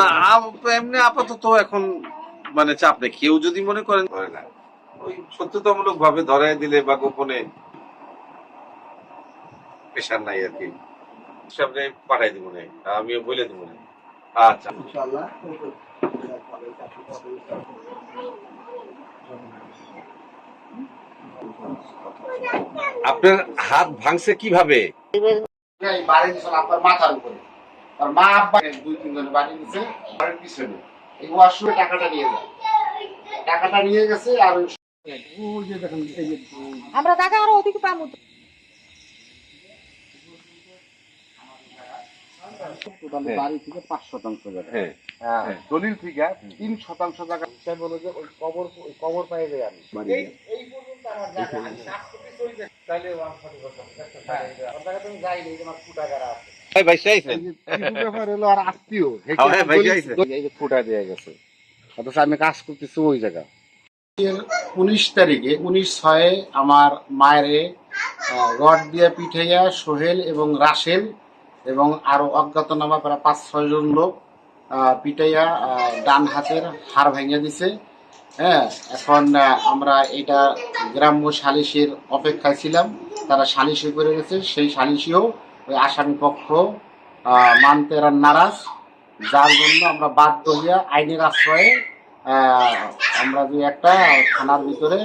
না এমনি আপাতত এখন মানে চাপ নেই। কেউ যদি মনে করেন ধরে না ওই সত্যতামূলক ভাবে ধরাই দিলে বা গোপনে পেশার নাই আর কি। সামনে পাঠাই দিব না আমিও বলে দিব না। আচ্ছা। আপনার হাত ভাঙছে কীভাবে? মাথার উপরে। আর মা আব্বা দুই তিনজনে বাড়ি দিছে বাড়ির পিছনে। এই ওয়াশরুমে টাকাটা নিয়ে যায়। টাকাটা নিয়ে গেছে আর ওই ওই যে দেখেন এই যে আমরা টাকা আরও অধিক পাবো। টোটাল বাড়ি থেকে পাঁচ শতাংশ জায়গা। হ্যাঁ। হ্যাঁ, দলিল থেকে তিন শতাংশ জায়গা হিসাব হলো যে ওই কবর কবর পাই যায় আমি। তাহলে ওয়ান ফর্টি পার্সেন্ট ওর জায়গা তুমি যাই নেই তোমার ফুটাগারা আছে। আর আত্মীয়? হ্যাঁ, হ্যাঁ, ভাই, যাইছে। এই যে ফুটা দিয়ে গেছে। অথচ আমি কাজ করতেছি ওই জায়গা। উনিশ তারিখে উনিশ ছয়ে আমার মায়েরে রড দিয়ে পিঠাইয়া সোহেল এবং রাসেল এবং আরও অজ্ঞাতনামা প্রায় পাঁচ ছয় জন লোক পিটাইয়া আহ, ডান হাতের হাড় ভেঙে দিছে। হ্যাঁ এখন আহ, আমরা এটা গ্রাম্য সালিশের অপেক্ষায় ছিলাম। তারা সালিশি করে গেছে সেই সালিশিও ওই আসামি পক্ষ মানতে নারাজ। যার জন্য আমরা বাধ্য হইয়া আইনের আশ্রয়ে আমরা যে একটা থানার ভিতরে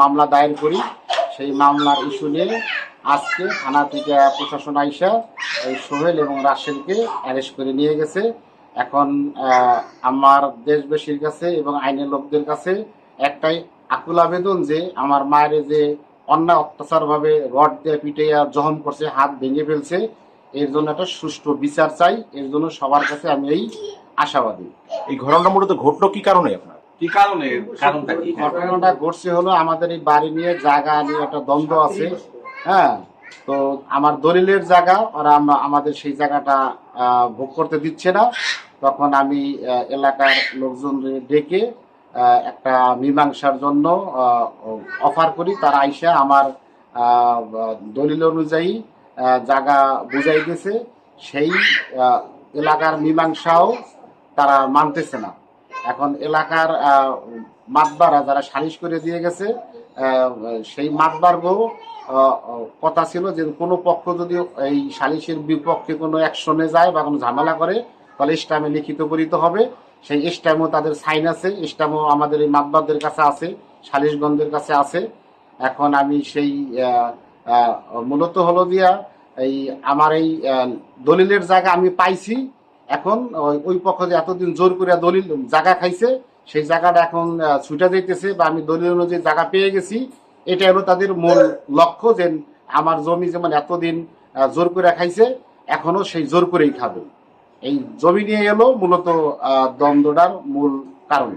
মামলা দায়ের করি, সেই মামলার ইস্যু নিয়ে আজকে থানা থেকে প্রশাসন আইসা এই সোহেল এবং রাশেলকে অ্যারেস্ট করে নিয়ে গেছে। এখন আমার দেশবাসীর কাছে এবং আইনের লোকদের কাছে একটাই আকুল আবেদন যে, আমার মায়ের যে অন্যায় অত্যাচার ভাবে রড দিয়ে পিটাইয়া জহম করছে হাত ভেঙে ফেলছে এর জন্য একটা সুষ্ঠু বিচার চাই এর জন্য সবার কাছে আমি এই আশাবাদী। এই ঘটনাটা মূলত ঘটলো কি কারণে আপনার? কি কারণে? কারণটা কি? ঘটনাটা ঘটছে হলো আমাদের এই বাড়ি নিয়ে জায়গা নিয়ে একটা দ্বন্দ্ব আছে হ্যাঁ? তো আমার দলিলের জায়গা ওরা আমরা আমাদের সেই জায়গাটা ভোগ করতে দিচ্ছে না। তখন আমি এলাকার লোকজন ডেকে একটা মীমাংসার জন্য অফার করি। তারা আইসা আমার দলিল অনুযায়ী জায়গা বুঝাই গেছে সেই এলাকার মীমাংসাও তারা মানতেছে না। এখন এলাকার মাতবারা যারা সালিশ করে দিয়ে গেছে সেই মাতবারগো কথা ছিল যে কোনো পক্ষ যদি এই সালিশের বিপক্ষে কোনো অ্যাকশনে যায় বা কোনো ঝামেলা করে, তাহলে ইস্টামে লিখিত করিতে হবে। সেই ইস্টামও তাদের সাইন আছে, ইস্টামও আমাদের এই মাতবারদের কাছে আছে সালিশগঞ্জের কাছে আছে। এখন আমি সেই মূলত হলো দিয়া এই আমার এই দলিলের জায়গা আমি পাইছি। এখন ওই- পক্ষ যে এতদিন জোর করে দলিল জায়গা খাইছে, সেই জায়গাটা এখন ছুটে যাইতেছে বা আমি দলিল অনুযায়ী জায়গা পেয়ে গেছি। এটা হলো তাদের মূল লক্ষ্য যে আমার জমি যেমন এতদিন জোর করে খাইছে, এখনও সেই জোর করেই খাবে। এই জমি নিয়ে এলো মূলত দ্বন্দ্বটার মূল কারণ।